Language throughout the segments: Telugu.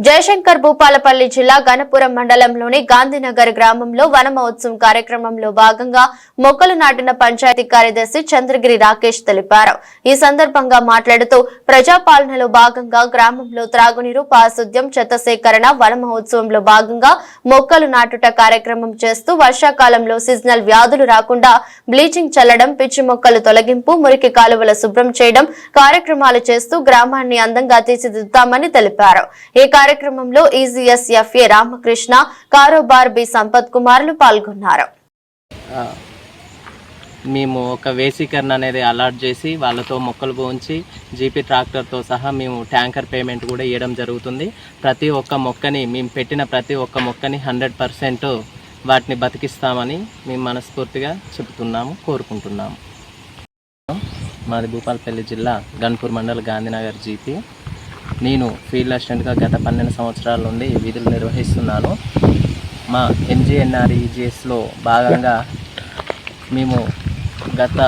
జయశంకర్ భూపాలపల్లి జిల్లా గణపురం మండలంలోని గాంధీనగర్ గ్రామంలో వన మహోత్సవం కార్యక్రమంలో భాగంగా మొక్కలు నాటిన పంచాయతీ కార్యదర్శి చంద్రగిరి రాకేష్ తెలిపారు. ఈ సందర్భంగా మాట్లాడుతూ ప్రజాపాలనలో భాగంగా గ్రామంలో త్రాగునీరు పారిశుద్ధ్యం చెత్త సేకరణ వన మహోత్సవంలో భాగంగా మొక్కలు నాటుట కార్యక్రమం చేస్తూ వర్షాకాలంలో సీజనల్ వ్యాధులు రాకుండా బ్లీచింగ్ చల్లడం పిచ్చి మొక్కలు తొలగింపు మురికి కాలువల శుభ్రం చేయడం కార్యక్రమాలు చేస్తూ గ్రామాన్ని అందంగా తీర్చిదిద్దామని తెలిపారు. ఈ కార్యక్రమంలో ఈజీఎస్ ఎఫ్ఏ రామకృష్ణ కారోబార్ బి సంపత్ కుమార్లు పాల్గొన్నారు. మేము ఒక వేసీకరణ అనేది అలాట్ చేసి వాళ్ళతో మొక్కలు పోంచి జీపీ ట్రాక్టర్తో సహా మేము ట్యాంకర్ పేమెంట్ కూడా ఇవ్వడం జరుగుతుంది. ప్రతి ఒక్క మొక్కని మేము పెట్టిన ప్రతి ఒక్క మొక్కని హండ్రెడ్ పర్సెంట్ వాటిని బతికిస్తామని మేము మనస్ఫూర్తిగా చెబుతున్నాము కోరుకుంటున్నాము. మాది భూపాలపల్లి జిల్లా గన్పూర్ మండల్ గాంధీనగర్ జీపీ. నేను ఫీల్డ్ అసిస్టెంట్గా గత పన్నెండు సంవత్సరాల నుండి విధులు నిర్వహిస్తున్నాను. మా ఎంజీఎన్ఆర్ఈజీఎస్లో భాగంగా మేము గత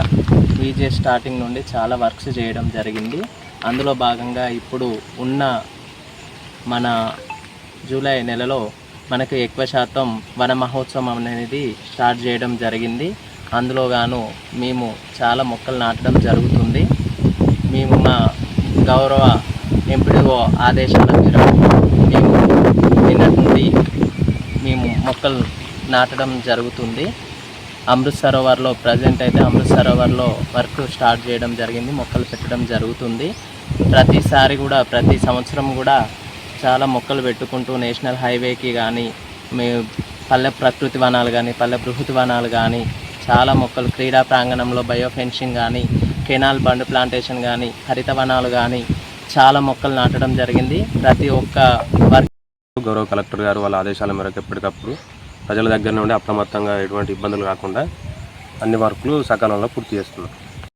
ఈజీఎస్ స్టార్టింగ్ నుండి చాలా వర్క్స్ చేయడం జరిగింది. అందులో భాగంగా ఇప్పుడు ఉన్న మన జూలై నెలలో మనకు ఎక్కువ శాతం వన మహోత్సవం అనేది స్టార్ట్ చేయడం జరిగింది. అందులో గాను మేము చాలా మొక్కలు నాటడం జరుగుతుంది. మేము మా గౌరవ ఎంపీడీఓ ఆదేశాల మేరకు మేము నిన్నటి నుండి మేము మొక్కలు నాటడం జరుగుతుంది. అమృత్ సరోవర్లో ప్రజెంట్ అయితే అమృత్ సరోవర్లో వర్క్ స్టార్ట్ చేయడం జరిగింది మొక్కలు పెట్టడం జరుగుతుంది. ప్రతిసారి కూడా ప్రతి సంవత్సరం కూడా చాలా మొక్కలు పెట్టుకుంటూ నేషనల్ హైవేకి కానీ మీ పల్లె ప్రకృతి వనాలు కానీ పల్లె బృహత్ వనాలు కానీ చాలా మొక్కలు క్రీడా ప్రాంగణంలో బయోఫెన్సింగ్ కానీ కెనాల్ బండ్ ప్లాంటేషన్ కానీ హరిత వనాలు కానీ చాలా మొక్కలు నాటడం జరిగింది. ప్రతి ఒక్క వర్క్ గౌరవ కలెక్టర్ గారు వాళ్ళ ఆదేశాల మేరకు ఎప్పటికప్పుడు ప్రజల దగ్గర నుండి అప్రమత్తంగా ఎటువంటి ఇబ్బందులు రాకుండా అన్ని వర్కులు సకాలంలో పూర్తి చేస్తున్నారు.